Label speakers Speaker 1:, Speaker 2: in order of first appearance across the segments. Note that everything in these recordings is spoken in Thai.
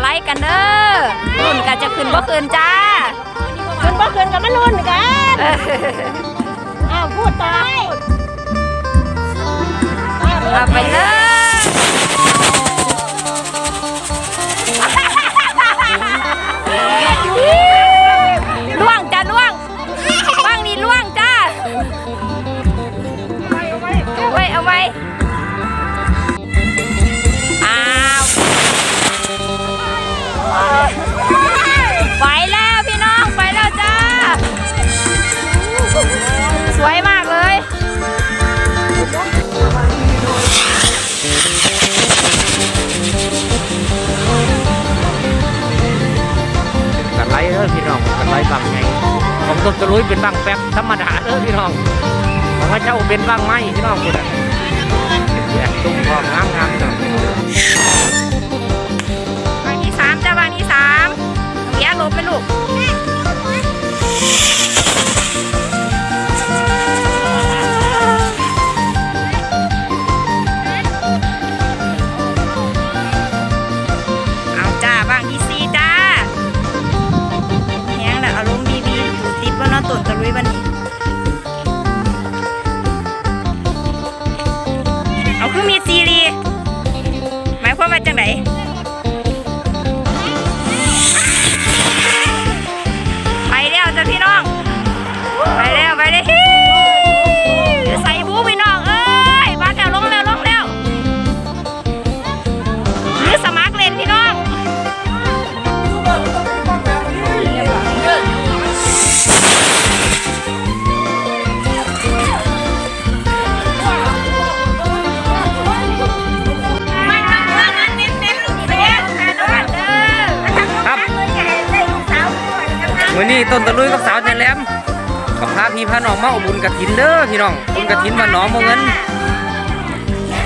Speaker 1: ไลด์กันเด้อรุ่นกันจะขึ้นบ่ขึ้นจ้า
Speaker 2: คืนบ่คืนกับมันรุ่นกัน
Speaker 1: เออ
Speaker 2: อ้าวพูดต่อ
Speaker 1: เอาไปเลย
Speaker 3: ผมต้นตะลุยเป็นบังแป๊บธรรมดาเด้อพี่น้องของพระเจ้าเป็นบังไม้พี่น้องคุณแยกตุ้มพร้อมงามงามๆพี่น้อง
Speaker 1: วันนี้ต้น
Speaker 3: ตะลุยกับสาวเจแหลมกับพาพี่พาน้องมาอุบุญกระถินเด้อพี่น้องบุญกระถินมาหนองโมเงิน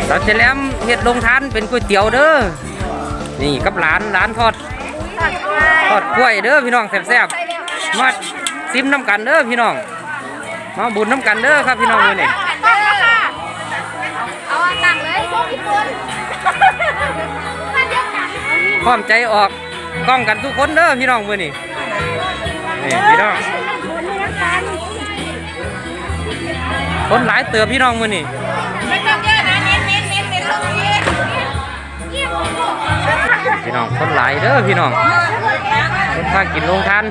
Speaker 3: สาวเจแหลมเฮ็ดลงทานเป็นก๋วยเตี๋ยวเด้อนี่กับหลานหลานทอดทอดกล้วยเด้อพี่น้องแซ่บๆมาซิมน้ำกันเด้อพี่น้อง มาบุญน้ำกันเด้อครับพี่น้องมื้อนี้
Speaker 1: เอาตังเลย
Speaker 3: พร้อมใจออกกล้องกันทุกคนเด้อพี่น้องมื้อนี้ นี่พี่น้องคนหลายเติบพี่น้องมื้อนี้
Speaker 1: ไม่ต้องเยอะนะเน้นเน้นเน้นเน้นลงนี้
Speaker 3: พี่น้องคนหลายเด้อพี่น้องคนพากินลงทาน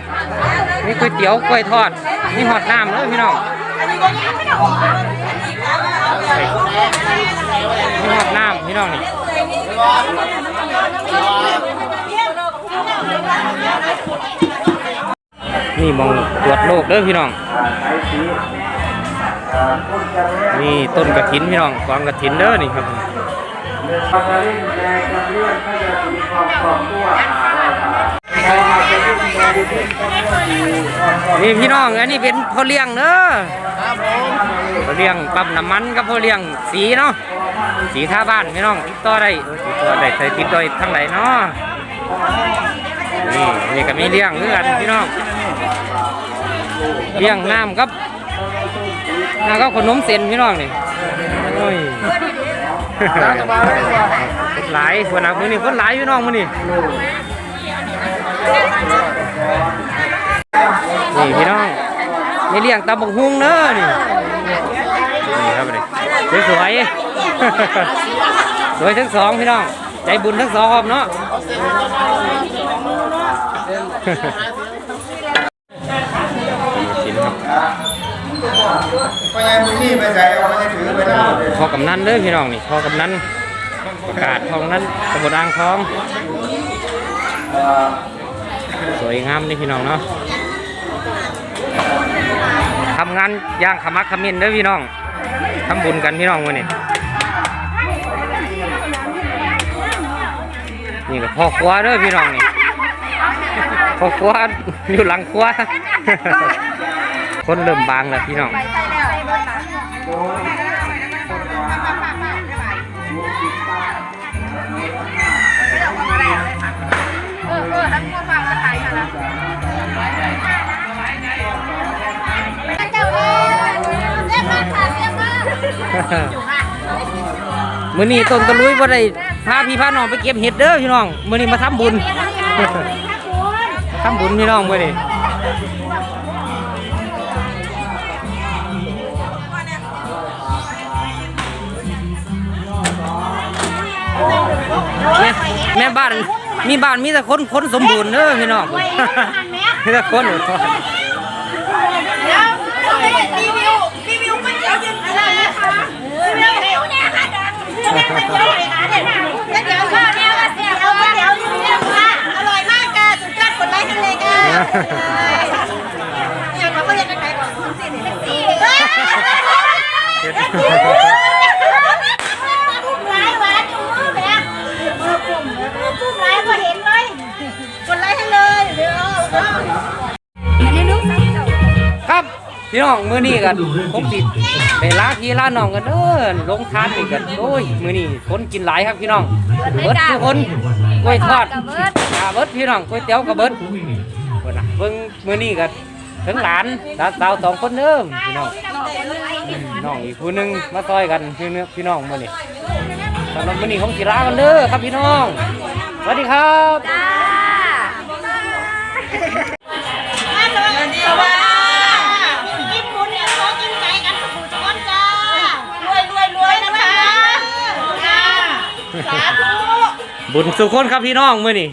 Speaker 3: มีก๋วยเตี๋ยวกล้วยทอดมีหอดน้ำเด้อพี่น้องมีหอดน้ำพี่น้องนี่ นี่มองตรวจโรคเด้อพี่น้องนี่ต้นกระถินพี่น้องกองกระถินเด้อนี่ครับนี่พี่น้องอันนี้เป็นพ่อเลี้ยงเด้อพ่อเลี้ยงปั๊มน้ำมันกับพ่อเลี้ยงสีเนาะสีท่าบ้านพี่น้องติดต่อได้ติดต่อได้ใส่ติดต่อทางไหนเนาะนี่นี่ก็มีเลี้ยงเพื่อนพี่น้อง เลี้ยงน้ำกับน้ำกับขนมเส้นพี่น้องนี่โอ้ยหลายคนนะมือนี่คนหลายพี่น้องมือนี่นี่พี่น้องนี่เลี้ยงตำบักฮุงเนอะนี่นี่ครับนี่สวยๆสวยทั้งสองพี่น้องใจบุญทั้งสองครับเนาะ สินครับ
Speaker 4: พยายามนี่ไปใส่เอาไปถือไปได้
Speaker 3: พอกำนันเด้อพี่น้องนี่พอกำนันประกาศพอกำนันตำบลอ่างทอง สวยงามนี่พี่น้องเนาะทำงานย่างขมักขมิ้นเด้อพี่น้องทำบุญกันพี่น้องวันนี้นี่ก็พ่อครัวเด้อพี่น้องนี่พ่อครัวอยู่หลังครัวคนเริ่มบางแล้วพี่น้อง
Speaker 1: มาค่ะเรียกมามื้
Speaker 3: อนี้ต้นตะลุยบ่ได้พาพี่พาน้องไปเก็บเห็ดเด้อพี่น้องมื้อนี้มาทำบุญทำบุญพี่น้องมื้อนี้แม่แม่บ้านมีบ้านมีแต่คนคนสมบูรณ์เด้อพี่น้องมีแต่คน
Speaker 2: รีวิวรีวิว Ha ha ha. พี่น้อ
Speaker 3: งมื้อนี้กันผมติดไปลาพี่ลาน้องกันเด้อลงทานนี่กันโอ้ยมื้อนี้คนกินหลายครับพี่น้องเบิดทุกคนกล้วยทอด
Speaker 1: กับเบิด
Speaker 3: อ่าเบิดพี่น้องก๋วยเตี๋ยวกับเบิดเบิ่งนะเบิ่งมื้อนี้ก็ถึงหลานหลานสาวสองคนเด้อพี่น้องอืมน้องอีกผู้หนึงมาซอยกันพี่น้องพี่น้องมื้อนี้สำหรับมื้อนี้ของสิลากันเด้อครับพี่น้องสวัสดีครับ
Speaker 2: บุญสุ
Speaker 3: ขคนครับพี่น้องมื้อนี้